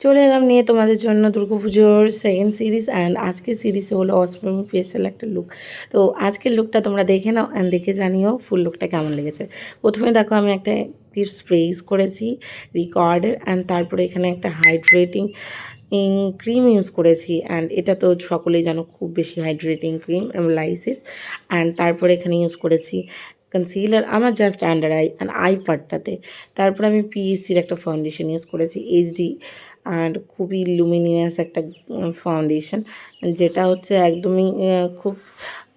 চলে এলাম নিয়ে তোমাদের জন্য দুর্গা পুজোর সেকেন্ড সিরিজ অ্যান্ড আজকের সিরিজে হলো অষ্টমী স্পেশাল একটা লুক তো আজকের লুকটা তোমরা দেখে নাও অ্যান্ড দেখে জানিও ফুল লুকটা কেমন লেগেছে। প্রথমে দেখো আমি একটা টিপস স্প্রেস করেছি রিকর্ডের অ্যান্ড তারপরে এখানে একটা হাইড্রেটিং ক্রিম ইউজ করেছি অ্যান্ড এটা তো সকলেই জানো খুব বেশি হাইড্রেটিং ক্রিম লাইসিস অ্যান্ড তারপরে এখানে ইউজ করেছি কনসিলার আমার just under eye and eye পার্টটাতে তারপরে আমি পিএসসির একটা ফাউন্ডেশন ইউজ করেছি এইচডি অ্যান্ড খুবই লুমিনিয়াস একটা ফাউন্ডেশন যেটা হচ্ছে একদমই আহ, খুব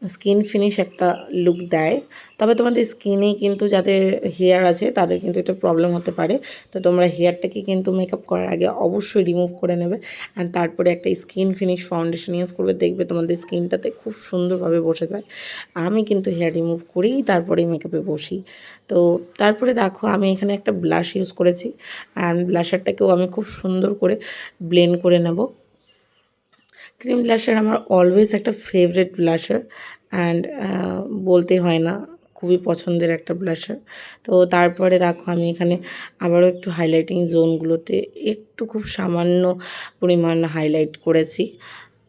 স্কিন ফিনিশ একটা লুক দেয়। তবে তোমাদের স্কিনে কিন্তু যাদের হেয়ার আছে, তাদের কিন্তু এটা প্রবলেম হতে পারে। তো তোমরা হেয়ারটাকে কিন্তু মেকআপ করার আগে অবশ্যই রিমুভ করে নেবে। অ্যান্ড তারপরে একটা স্কিন ফিনিশ ফাউন্ডেশন ইউজ করবে। দেখবে তোমাদের স্কিনটাতে খুব সুন্দরভাবে বসে যায়। আমি কিন্তু হেয়ার রিমুভ করেই তারপরেই মেকআপে বসি। তো তারপরে দেখো, আমি এখানে একটা ব্লাশ ইউজ করেছি। অ্যান্ড ব্লাশারটাকেও আমি খুব সুন্দর করে ব্লেন্ড করে নেব। ক্রিম ব্লাশার আমার অলওয়েজ একটা ফেভারেট ব্লাশার অ্যান্ড বলতে হয় না, খুবই পছন্দের একটা ব্লাশার তো তারপরে দেখো আমি এখানে আবারও একটু হাইলাইটিং জোনগুলোতে একটু খুব সামান্য পরিমাণ হাইলাইট করেছি।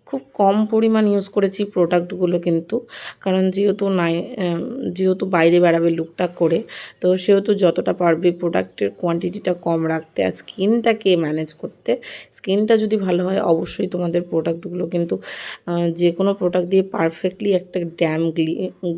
খুব কম পরিমাণ ইউজ করেছি প্রোডাক্টগুলো কিন্তু। কারণ যেহেতু নাই যেহেতু বাইরে বেড়াবে লুকটা করে, তো সেহেতু যতটা পারবে প্রোডাক্টের কোয়ান্টিটিটা কম রাখতে আর স্কিনটাকে ম্যানেজ করতে। স্কিনটা যদি ভালো হয়, অবশ্যই তোমাদের প্রোডাক্টগুলো কিন্তু যে কোনো প্রোডাক্ট দিয়ে পারফেক্টলি একটা ড্যাম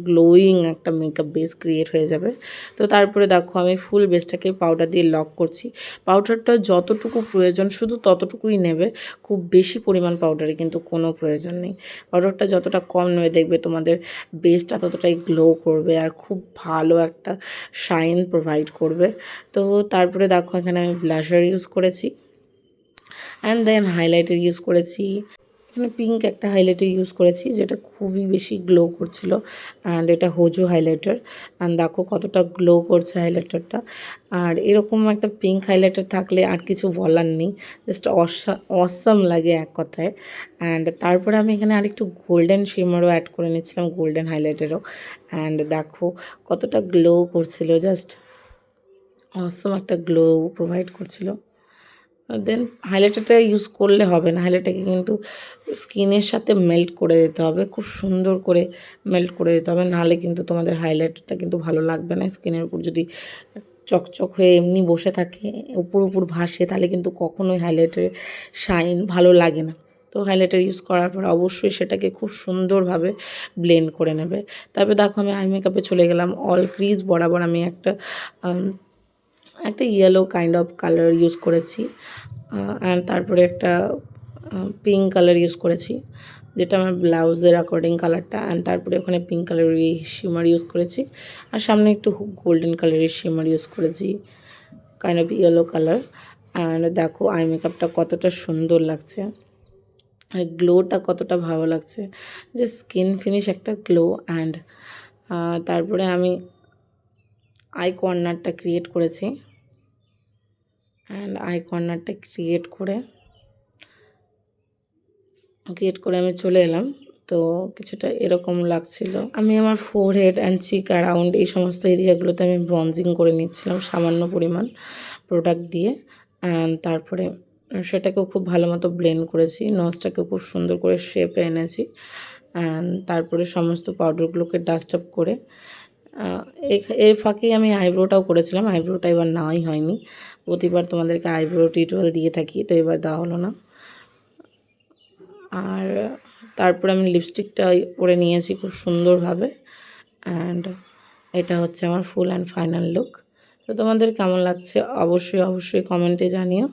গ্লোয়িং একটা মেকআপ বেস ক্রিয়েট হয়ে যাবে। তো তারপরে দেখো, আমি ফুল বেসটাকে পাউডার দিয়ে লক করছি। পাউডারটা যতটুকু প্রয়োজন, শুধু ততটুকুই নেবে, খুব বেশি পরিমাণ পাউডারে কিন্তু কোনো প্রয়োজন নেই। পাউডারটা যতটা কম নেবে দেখবে তোমাদের বেসটা ততটাই গ্লো করবে আর খুব ভালো একটা শাইন প্রোভাইড করবে। তো তারপরে দেখো এখানে আমি ব্লাশার ইউজ করেছি। অ্যান্ড দেন হাইলাইটার ইউজ করেছি। এখানে পিঙ্ক একটা হাইলাইটার ইউজ করেছি, যেটা খুবই বেশি গ্লো করছিল অ্যান্ড এটা হোজো হাইলাইটার অ্যান্ড দেখো কতটা গ্লো করছে হাইলাইটারটা আর এরকম একটা পিঙ্ক হাইলাইটার থাকলে আর কিছু বলার নেই জাস্ট অসাম লাগে এক কথায় অ্যান্ড তারপরে আমি এখানে আরেকটু গোল্ডেন শিমারও অ্যাড করে নিচ্ছিলাম গোল্ডেন হাইলাইটারও অ্যান্ড দেখো কতটা গ্লো করছিল জাস্ট অসম একটা গ্লো প্রোভাইড করছিল। দেন হাইলাইটারটা ইউজ করলে হবে না। হাইলাইটারকে কিন্তু স্কিনের সাথে মেল্ট করে দিতে হবে। খুব সুন্দর করে মেল্ট করে দিতে হবে। নাহলে কিন্তু তোমাদের হাইলাইটারটা কিন্তু ভালো লাগবে না। স্কিনের উপর যদি চকচক হয়ে এমনি বসে থাকে, উপর উপর ভাসে, তাহলে কিন্তু কখনোই হাইলাইটারের শাইন ভালো লাগে না। তো হাইলাইটার ইউজ করার পর অবশ্যই সেটাকে খুব সুন্দরভাবে ব্লেন্ড করে নেবে। তারপর দেখো আমি আই মেকআপে চলে গেলাম। অল ক্রিজ বরাবর আমি একটা একটা yellow kind of colour use করেছি অ্যান্ড তারপরে একটা পিঙ্ক কালার ইউজ করেছি, যেটা আমার ব্লাউজের অ্যাকর্ডিং কালারটা অ্যান্ড তারপরে ওখানে পিঙ্ক কালারের শিমার ইউজ করেছি, আর সামনে একটু গোল্ডেন কালারের শিমার ইউজ করেছি kind of yellow colour and দেখো আই মেকআপটা কতটা সুন্দর লাগছে, আর গ্লোটা কতটা ভালো লাগছে, যে স্কিন ফিনিশ একটা গ্লো অ্যান্ড তারপরে আমি আই কর্নারটা ক্রিয়েট করেছি। অ্যান্ড আই কর্নারটা ক্রিয়েট করে ক্রিয়েট করে আমি চলে এলাম। তো কিছুটা এরকম লাগছিল। আমি আমার forehead and cheek around এই সমস্ত এরিয়াগুলোতে আমি ব্রঞ্জিং করে নিচ্ছিলাম সামান্য পরিমাণ প্রোডাক্ট দিয়ে। অ্যান্ড তারপরে সেটাকেও খুব ভালো মতো ব্লেন্ড করেছি নজটাকেও খুব সুন্দর করে শেপে এনেছি। অ্যান্ড তারপরে সমস্ত পাউডারগুলোকে ডাস্ট আপ করে এর ফাঁকেই আমি আইব্রোটাও করেছিলাম, আইব্রোটা এবার নেওয়াই হয়নি। প্রতিবার তোমাদেরকে আইব্রো টিউটোরিয়াল দিয়ে থাকি, তো এবার দেওয়া হলো না। আর তারপরে আমি লিপস্টিকটা পরে নিয়েছি খুব সুন্দরভাবে অ্যান্ড এটা হচ্ছে আমার ফুল অ্যান্ড ফাইনাল লুক তো তোমাদের কেমন লাগছে? অবশ্যই অবশ্যই কমেন্টে জানিও।